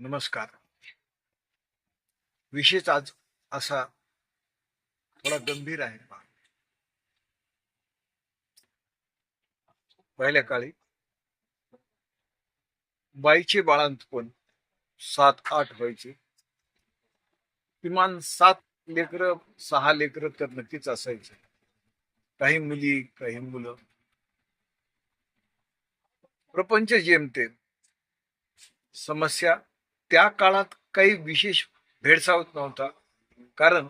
नमस्कार. विशेष आज असा थोडा गंभीर आहे पहिल्या काळी बाईचे बाळांतपण सात आठ व्हायचे. किमान सात लेकर सहा लेकर तर नक्कीच असायचे. काही मुली काही मुलं. प्रपंच जेमते समस्या त्या काळात काही विशेष भेडसावत नव्हता. कारण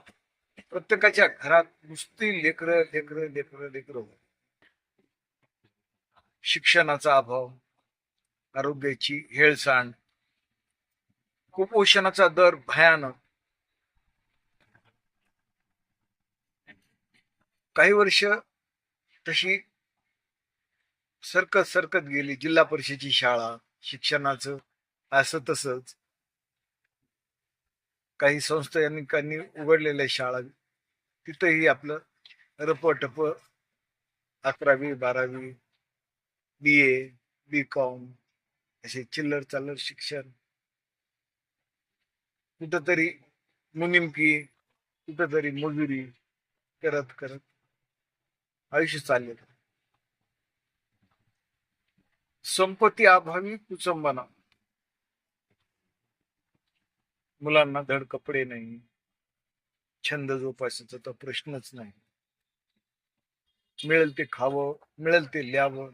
प्रत्येकाच्या घरात नुसती लेकरं लेकरं लेकरं लेकरं शिक्षणाचा अभाव आरोग्याची हेळसांड कुपोषणाचा दर भयानक. काही वर्ष तशी सरकत सरकत गेली. जिल्हा परिषदेची शाळा शिक्षणाचं असं तसंच. काही संस्थानिकांनी उघडलेल्या शाळा तिथंही आपलं रपटप अकरावी बारावी बी ए बी कॉम असे चिल्लर चालर शिक्षण. कुठंतरी मुनिमकी कुठंतरी मजुरी करत करत आयुष्य चाललेलं. संपत्ती अभावी कुचंबना. मुलांना धड कपडे नाही छंद जोपासायचा तर प्रश्नच नाही. मिळेल ते खावं मिळेल ते ल्यावं.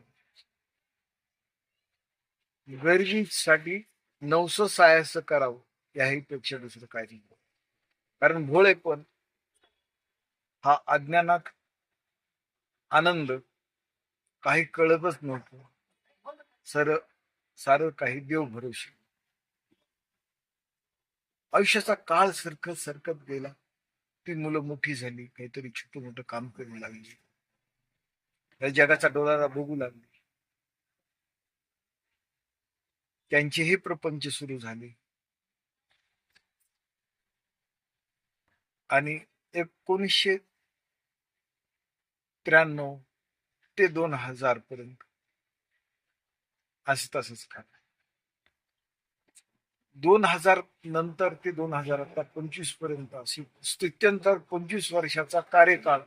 गरिबीसाठी नवस सायास करावं याही पेक्षा दुसरं काय नाही. कारण भोळे पण हा अज्ञानात आनंद काही कळतच नव्हतं. सर सारं काही देव भरोशी आयुष्याचा काळ सरकत सरकत गेला. ती मुलं मोठी झाली काहीतरी छोट मोठं काम करू लागली. या जगाचा डोळाला बघू लागली. त्यांचेही प्रपंच सुरू झाले. आणि एकोणीसशे त्र्याण्णव ते दोन हजार पर्यंत असं तसंच काय दोन हजार नंतर ते दोन हजार आता पंचवीसपर्यंत अशी स्थित्यंतर पंचवीस वर्षाचा कार्यकाळ.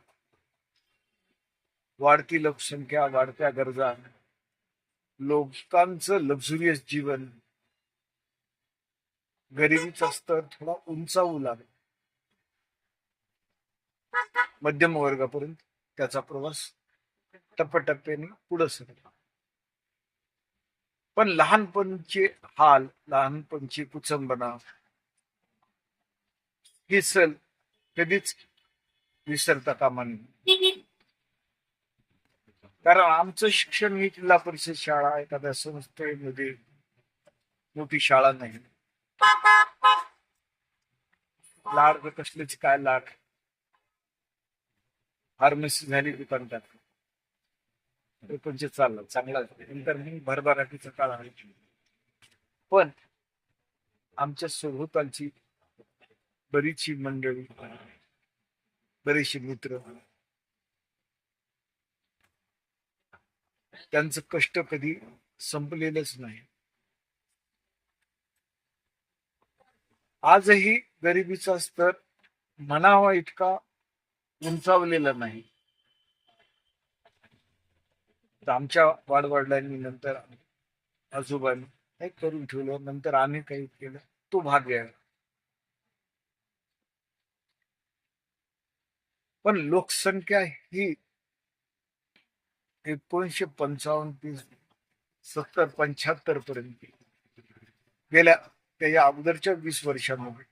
वाढती लोकसंख्या वाढत्या गरजा लोकांचं लक्झुरियस जीवन. गरिबीचा स्तर थोडा उंचावू लागला. मध्यम वर्गापर्यंत त्याचा प्रवास टप्प्याटप्प्याने पुढे सरला पण लहानपणचे हाल लहानपणची कुचंबना ही सल कधीच विसरता कामा नये. कारण आमचं शिक्षण ही जिल्हा परिषद शाळा एखाद्या संस्थेमध्ये मोठी शाळा नाही. लाड तर कसलेच काय लाड? फार्मसी झाली दुकान टाकली प्रपंच चाललं चांगला नंतर मग भरभराटीचा काळ आहे. पण आमच्या सभोवतालची बरीचशी मंडळी बरेचसे मित्र त्यांचं कष्ट कधी संपलेलंच नाही. आजही गरिबीचा स्तर म्हणावा इतका उंचावलेला नाही. तर आमच्या वाडवडिलांनी नंतर आजोबांनी काही करून ठेवलं. नंतर आम्ही काही केलं. तो भाग घ्यायला. पण लोकसंख्या ही एकोणीशे पंचावन्न ते सत्तर पंच्याहत्तर पर्यंत गेल्या त्याच्या अगोदरच्या वीस वर्षांमध्ये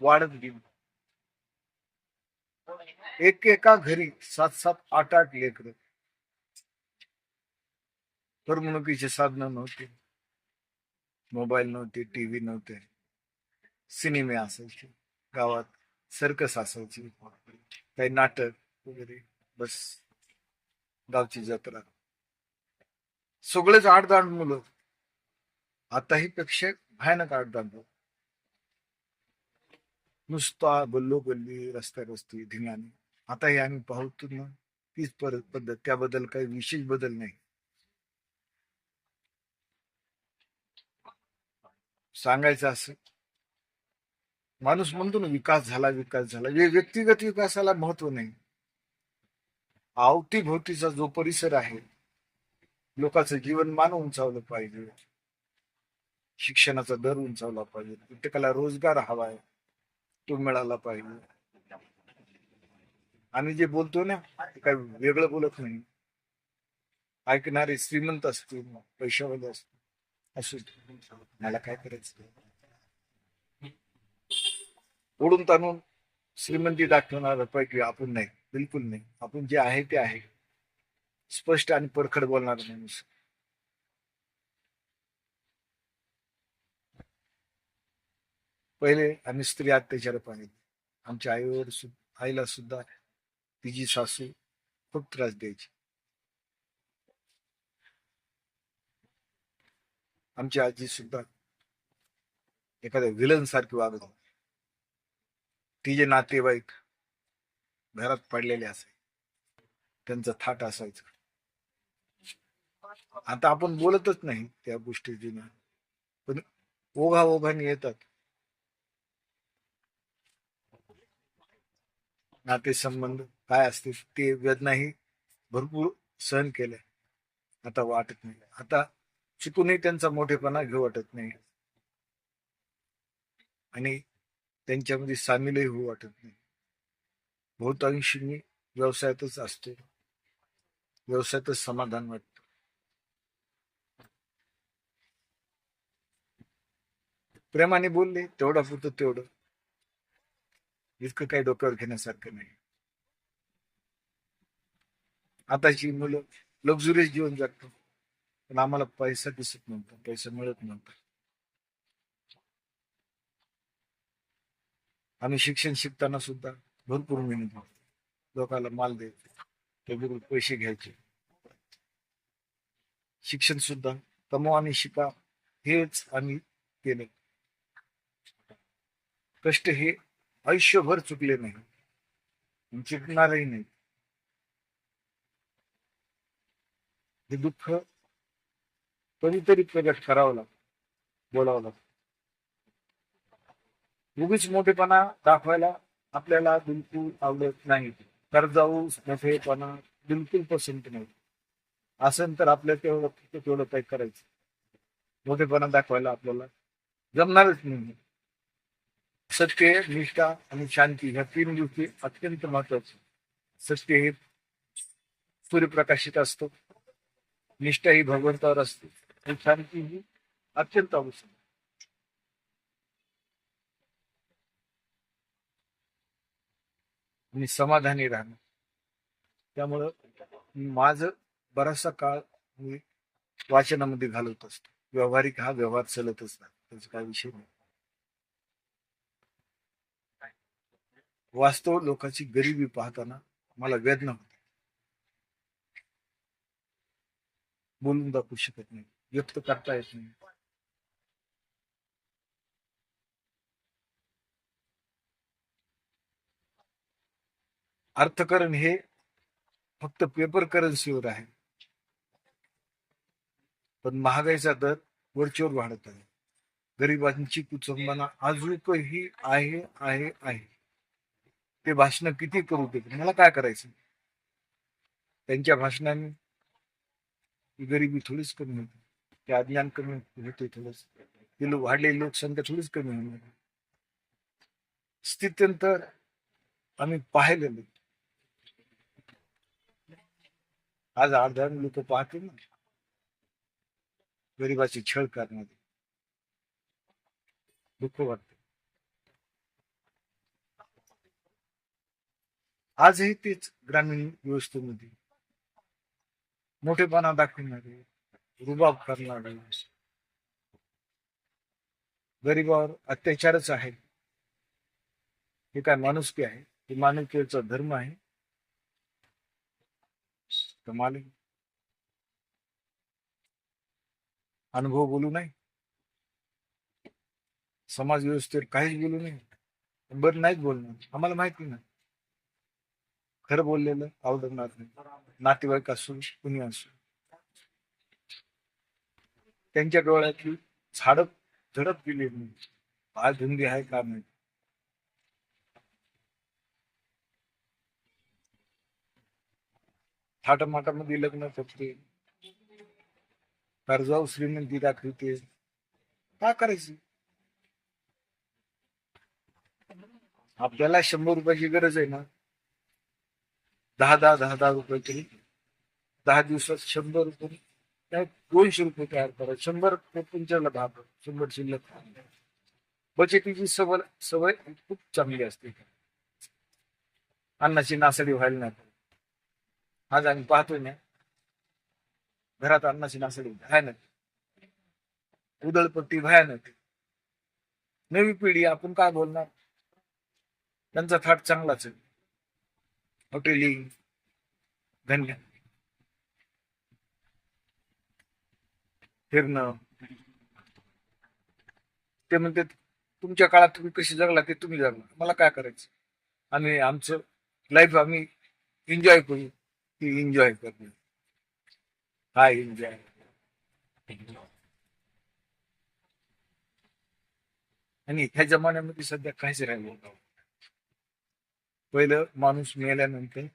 वाढत गेली. एक एका घरी सात सात आठ आठ लेकर. करमणुकीचे साधनं नव्हते. मोबाईल नव्हते टीव्ही नव्हते. सिनेमे असायचे. गावात सर्कस असायची. काही नाटक वगैरे. बस. गावची जत्रा. सगळेच आडदांड मुलं. आताही पेक्षा भयानक आडदांड नुसता बल्लो गल्ली रस्त्या रस्ती धिंगाणे. आताही आम्ही पाहतो ना तीच परत पद्धत. त्याबद्दल काही विशेष बदल नाही. सांगायचं असं. माणूस म्हणतो ना विकास झाला विकास झाला. हे व्यक्तिगत विकासाला महत्त्व नाही. अवतीभोवतीचा जो परिसर आहे लोकांचं जीवनमान उंचावलं पाहिजे. शिक्षणाचा दर उंचावला पाहिजे. प्रत्येकाला रोजगार हवा आहे तो मिळाला पाहिजे. आम्ही जे बोलतो ना ते काही वेगळं बोलत नाही. ऐकणारे श्रीमंत असतील पैशावाले असतील असू मला काय करायचं? ओढून ताणून श्रीमंती दाखवणार पैकी आपण नाही बिलकुल नाही. आपण जे आहे ते आहे. स्पष्ट आणि परखड बोलणार माणूस. पहिले आम्ही स्त्री अत्याचार पाहिले. आमच्या आईवर सुद्धा आईला सुद्धा तिची सासू खूप त्रास द्यायची. आमची आजी सुद्धा एखाद्या विलन सारखी वागत होती. तिचे नातेवाईक घरात पडलेले असे त्यांचं थाट असायचं. आता आपण बोलतच नाही त्या गोष्टी पण ओघा ओघाने येतात. नातेसंबंध काय असतील ते वेदनाही भरपूर सहन केल्या. आता वाटत नाही. आता शिकूनही त्यांचा मोठेपणा घेऊ वाटत नाही. आणि त्यांच्यामध्ये सामीलही होऊ वाटत नाही. बहुतांशी मी व्यवसायातच असतो. व्यवसायातच समाधान वाटत. प्रेमाने बोलले तेवढा पुरतं तेवढं. इतकं काही डोक्यावर घेण्यासारखं नाही. आताची मुलं लक्झुरियस जीवन जगतो पण आम्हाला पैसा दिसत नव्हता पैसा मिळत नव्हता. आम्ही शिक्षण शिकताना सुद्धा भरपूर मेहनत लोकांना माल द्यायचे त्याबरोबर पैसे घ्यायचे. शिक्षण सुद्धा कमवा आणि शिका हेच आम्ही केलं. कष्ट हे आयुष्यभर चुकले नाही चुकणारही नाही. हे दुःख कधीतरी प्रगट करावं लागतं बोलावं लागतं उगीच मोठेपणा दाखवायला आपल्याला बिलकुल आवडत नाही. कर्जाऊ मोठेपणा बिलकुल पसंत नाही. असेल तर आपल्या तेवढं तेवढं काही करायचं. मोठेपणा दाखवायला आपल्याला जमणारच नाही. सत्य निष्ठा आणि शांती ह्या तीन गोष्टी अत्यंत महत्त्वाच्या सत्य हे सूर्यप्रकाशित असतो. निष्ठा ही भगवंतावर असते. शांती ही अत्यंत आवश्यक आणि समाधानी राहणं त्यामुळं माझं बराचसा काळ मी वाचनामध्ये घालवत असतो. व्यावहारिक हा व्यवहार चालतच नाही त्याचा काय विषय नाही. वास्तव लोकांची गरिबी पाहताना मला वेदना होते. बोलून दाखवू शकत नाही. व्यक्त करता येत नाही. अर्थकरण हे फक्त पेपर करन्सीवर आहे. पण महागाईचा दर वरचेवर वाढत आहे. गरिबांची कुचंबना अजूनही आहे आहे आहे. ते भाषण किती करू दे मला काय करायचं? त्यांच्या भाषणाने गरिबी थोडीच कमी होती. ते अज्ञान कमी होते थोडस ती वाढलेली लोकसंख्या थोडीच कमी होणार स्थित्यंतर आम्ही पाहिलेलं. आज अर्धा लोक पाहते ना. गरिबाची छळ करणारे. दुःख वाटत. आजही तेच ग्रामीण व्यवस्थेमध्ये मोठेपणा दाखवणारे. रुबाब करणार गरिबावर अत्याचारच आहे. हे काय माणुसकी आहे? हे मानवतेचा धर्म आहे. कमाल अनुभव बोलू नाही समाज व्यवस्थेवर काहीच बोलू नाही बरं नाहीच बोलणार आम्हाला माहिती नाही. खरं बोललेलं आवडणार नाही. नातेवाईक असू कुणी असू. त्यांच्या डोळ्यातली झाड झडप गेली नाही आज धुंदी आहे का नाही? थाटमाटामध्ये लग्न करते. कर्जाऊ श्रीमंती दाखवते. काय करायची? आपल्याला शंभर रुपयाची गरज आहे ना? दहा दहा दहा दहा रुपये तरी. दहा दिवसात शंभर रुपये काय दोनशे रुपये तयार करा. शंभर पंचाला दहा शंभर शिल्लक. बचतीची सवय सवय खूप चांगली असते. अन्नाची नासडी व्हायला नाही आज आम्ही पाहतोय ना घरात अन्नाची नासडी भयानक. उदळपट्टी भयानक. नवी पिढी आपण काय बोलणार? त्यांचा थाट चांगलाच आहे. हॉटेलिंग धन्यवाद फिरणं. ते म्हणते तुमच्या काळात तुम्ही कशी जगला ते तुम्ही जगला मला काय करायचं? आम्ही आमचं लाईफ आम्ही एन्जॉय करू. ती एन्जॉय करणे. काय एन्जॉय आणि ह्या जमान्यामध्ये सध्या काहीच राहिलं पहिलं माणूस मेल्यानंतर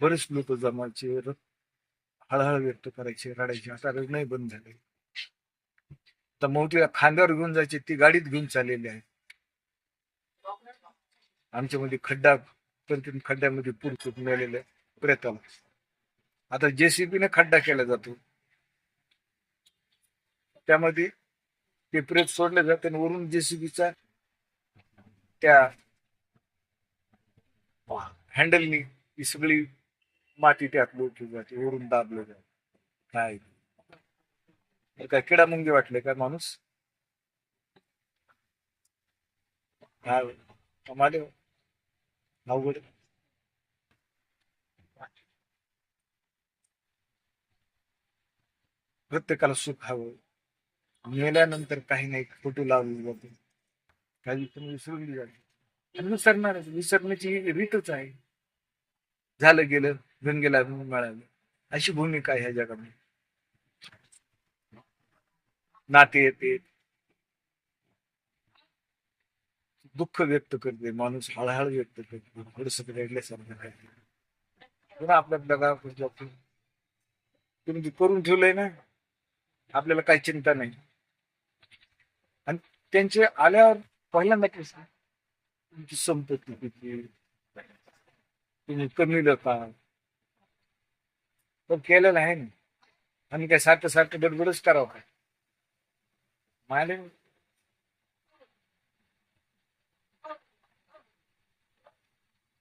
बरेच लोक जमायचे रक्त हळहळ व्यक्त करायचे रडायचे आता रडणंही बंद झाले. तर मोठीला खांद्यावर घेऊन जायचे ती गाडीत घेऊन चाललेली आहे. आमच्यामध्ये खड्डा पण खड्ड्यामध्ये पूर मिळालेलं आलेले प्रेताला आता जेसीबीने खड्डा केला जातो. त्यामध्ये ते प्रेत सोडले जाते आणि वरून जेसीबीचा त्या हँडलनी ही सगळी माती त्यात लोटली जाते वरून दाबलं जाते. काय? काय किडा मुंगी वाटले का माणूस? काय? अवघड. प्रत्येकाला सुख हवं. मेल्यानंतर काही नाही फोटो लावले जाते. काही पण विसरून जाते. आणि विसरणार विसरण्याची रीतच आहे. झालं गेलं. गंगेला मिळालं. अशी भूमिका ह्या जगामध्ये. नाते येते. दुःख व्यक्त करते माणूस हळहळ व्यक्त करते थोडस रडल्यासारखं पुन्हा आपल्या दगा तुम्ही करून ठेवलंय ना आपल्याला काही चिंता नाही. आणि त्यांचे आल्यावर पहिल्यांदा कसं? तुमची संपत्ती किती? तुम्ही कमी का पण केलेलं आहे ना. आणि काय सारखं सारखं बडबडच करावं काय मायले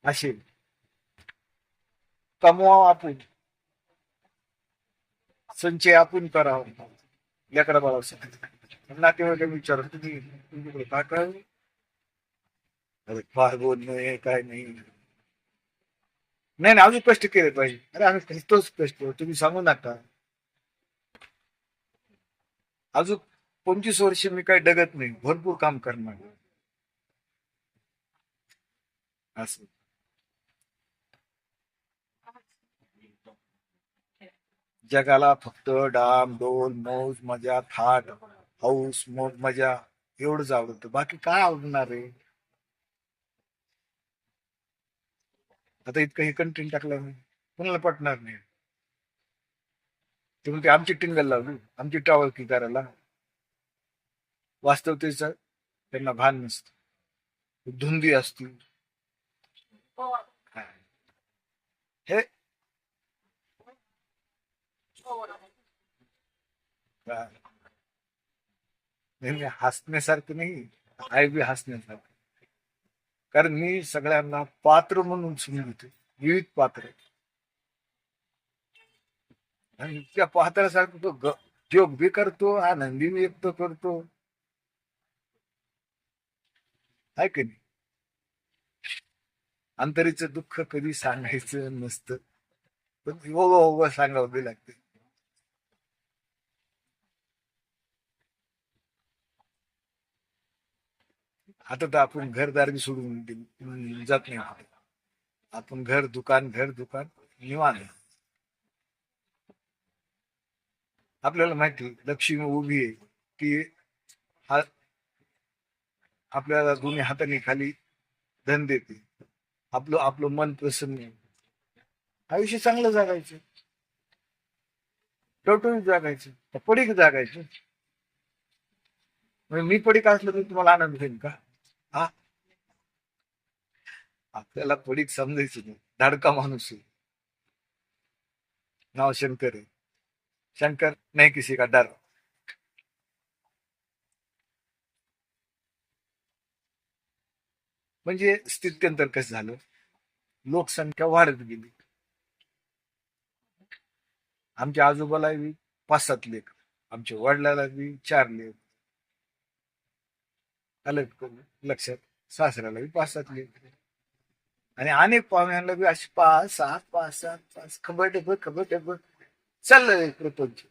असे कमवावं आपण. संचय आपण करावं. लेकडा बाळासाठी. नातेवाईक विचार तुम्ही तुमच्याकडे काय काय अरे फार बोलणं हे काय नाही. नाही नाही अजून स्पष्ट केले पाहिजे. अरे आम्ही तोच स्पष्ट तुम्ही सांगू नका. अजून पंचवीस वर्ष मी काही डगत नाही भरपूर काम करणार. असं. जगाला फक्त डाम डोल मौज मजा थाट हौस मौज मजा एवढंच आवडतं. बाकी काय आवडणार आहे? आता इतकं हे कंटेंट टाकलं कोणाला पटणार नाही? ते म्हणते आमची टिंगल लावली आमची टावळकी करायला. वास्तवतेच त्यांना भान नसतं. धुंदी असती. हे. नाही, नाही, हसण्यासारखं नाही आहे बी हसण्यासारखं. कारण मी सगळ्यांना पात्र म्हणून समजतो. विविध पात्र आणि त्या पात्रासारखं तो जोग बी करतो आनंदी व्यक्त करतो. आहे की नाही? अंतरीचं दुःख कधी सांगायचं नसतं. पण ओघ सांगावं बी लागते. आता तर आपण घरदार बी सोडून जात नाही आपण. घर दुकान घर दुकान निवांत. आपल्याला माहिती लक्ष्मी उभी आहे ती हा आपल्याला दोन्ही हाताने खाली धन देते. आपलं आपलं मन प्रसन्न आयुष्य चांगलं जगायचं. टवटवीत जागायचं. पडीक जागायचं. मी पडीक असलं तर तुम्हाला आनंद होईल का? हा? आपल्याला थोडी समजायचं नाही. धाडका माणूस आहे. नाव शंकर आहे. शंकर नाही किसी का डर म्हणजे स्थित्यंतर कसं झालं? लोकसंख्या वाढत गेली. आमच्या आजोबाला बी पाच सात लेख आमच्या वडिलाला बी चार लेख आलं का लक्षात सासऱ्याला बी पाच सात लेख आणि अनेक पाहुण्यांना बी अशी पाच सात पाच सात पाच खबर टेप खबर टेप चाललंय प्रपंच.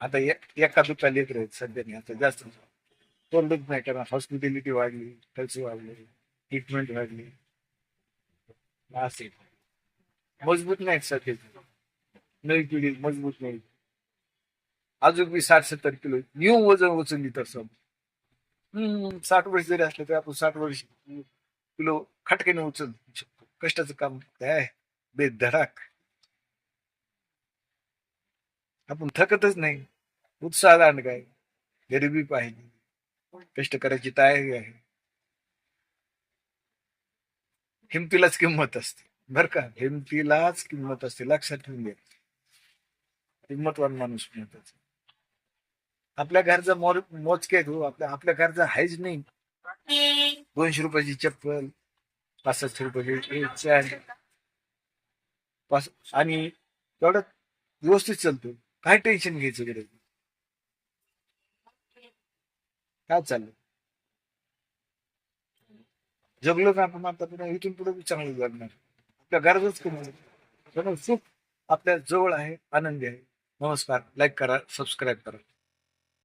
आता एक- एका दुका लेख सध्या सध्याने आता जास्त तोंडच नाही कारण हॉस्पिटॅलिटी वाढली खर्च वाढले ट्रीटमेंट वाढली. असे मजबूत नाहीत सध्या. नवी पिढी मजबूत नाही अजून बी साठ सत्तर किलो. न्यू वजन उचलली तर सब हम्म साठ वर्ष जरी असले तरी आपण साठ वर्ष किलो खटक्याने उचल शकतो. कष्टाचं काम काय बेधडाक. आपण थकतच नाही. उत्साह दांड काय गरिबी पाहिजे कष्ट करायची तयारी आहे. हिमतीलाच किंमत असते. बर का? हिमतीलाच किंमत असते. लक्षात ठेवून घ्या. किंमतवान माणूस महत्त्वाचा आपल्या घरचं मोर मोजके हो आपल्या आपल्या घरचा हायच नाही. दोनशे रुपयाची चप्पल पासष्ट रुपयाची आणि तेवढं व्यवस्थित चालतो. काय टेन्शन घ्यायचं गरज नाही. काय चाललं जगलो का आपण आता पुढे इथून पुढे चांगलं जगणार. आपल्या गरजच कमी त्यामुळे सुख आपल्या जवळ आहे आनंदी आहे. नमस्कार. लाईक करा सबस्क्राईब करा.